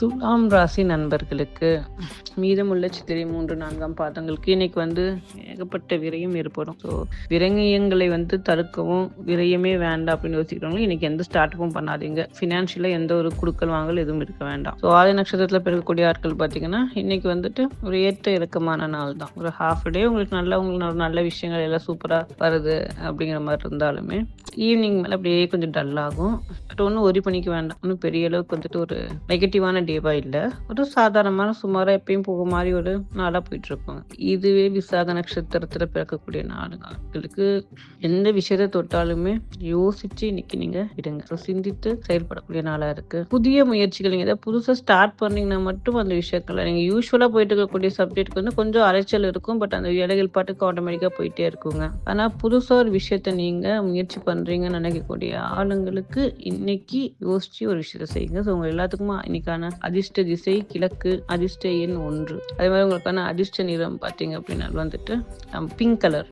துலாம் ராசி நண்பர்களுக்கு மீதமுள்ள சித்திரை மூன்று நான்காம் பாதங்களுக்கு இன்னைக்கு வந்து ஏகப்பட்ட விரயம் ஏற்படும். ஸோ விரயங்களை வந்து தடுக்கவும் விரயமே வேண்டாம் அப்படின்னு யோசிக்கிறவங்க இன்னைக்கு எந்த ஸ்டார்ட்அப்பும் பண்ணாதீங்க. ஃபினான்ஷியலாக எந்த ஒரு குடுக்கல் வாங்கல் எதுவும் இருக்க வேண்டாம். ஸோ ஆதி நட்சத்திரத்தில் பிறக்கக்கூடிய ஆட்கள் பார்த்தீங்கன்னா இன்னைக்கு வந்துட்டு ஒரு ஏற்ற இறக்கமான நாள் தான். ஒரு ஹாஃப் டே உங்களுக்கு நல்ல உங்களுக்கு ஒரு நல்ல விஷயங்கள் எல்லாம் சூப்பராக வருது அப்படிங்கிற மாதிரி இருந்தாலுமே ஈவினிங் மேலே அப்படியே கொஞ்சம் டல்லாகும் பட் ஒன்றும் ஒரி பண்ணிக்க வேண்டாம். ஒன்றும் பெரிய அளவுக்கு வந்துட்டு ஒரு நெகட்டிவான டேவா இல்லை. ஒரு சாதாரணமான சுமாராக எப்பயும் போக மாதிரி ஒரு நாளாக போயிட்டு இதுவே விசாக நட்சத்திரத்தில் பிறக்கக்கூடிய நாடுகளுக்கு எந்த விஷயத்தை தொட்டாலுமே யோசிச்சு இன்னைக்கு நீங்க இடுங்க சிந்தித்து செயல்படக்கூடிய நாளாக இருக்கு. புதிய முயற்சிகள் நீங்கள் ஏதாவது புதுசாக ஸ்டார்ட் பண்ணீங்கன்னா மட்டும் அந்த விஷயத்தில் நீங்கள் யூஸ்வலாக போயிட்டு இருக்கக்கூடிய சப்ஜெக்ட்க்கு வந்து கொஞ்சம் அலைச்சல் இருக்கும். பட் அந்த இலைகள் பாட்டுக்கு ஆட்டோமேட்டிக்காக போயிட்டே இருக்குங்க. ஆனால் புதுசாக ஒரு விஷயத்த நீங்கள் முயற்சி பண்ணுறீங்கன்னு நினைக்கக்கூடிய ஆளுங்களுக்கு இன்னைக்கு யோசிச்சு ஒரு விஷயத்த செய்யுங்க. ஸோ உங்கள் எல்லாத்துக்குமா இன்னைக்கான அதிர்ஷ்ட திசை கிழக்கு அதிர்ஷ்ட எண் ஒன்று. அதே மாதிரி உங்களுக்கான அதிர்ஷ்ட நிறம் பார்த்தீங்க அப்படின்னா வந்துட்டு பிங்க் கலர்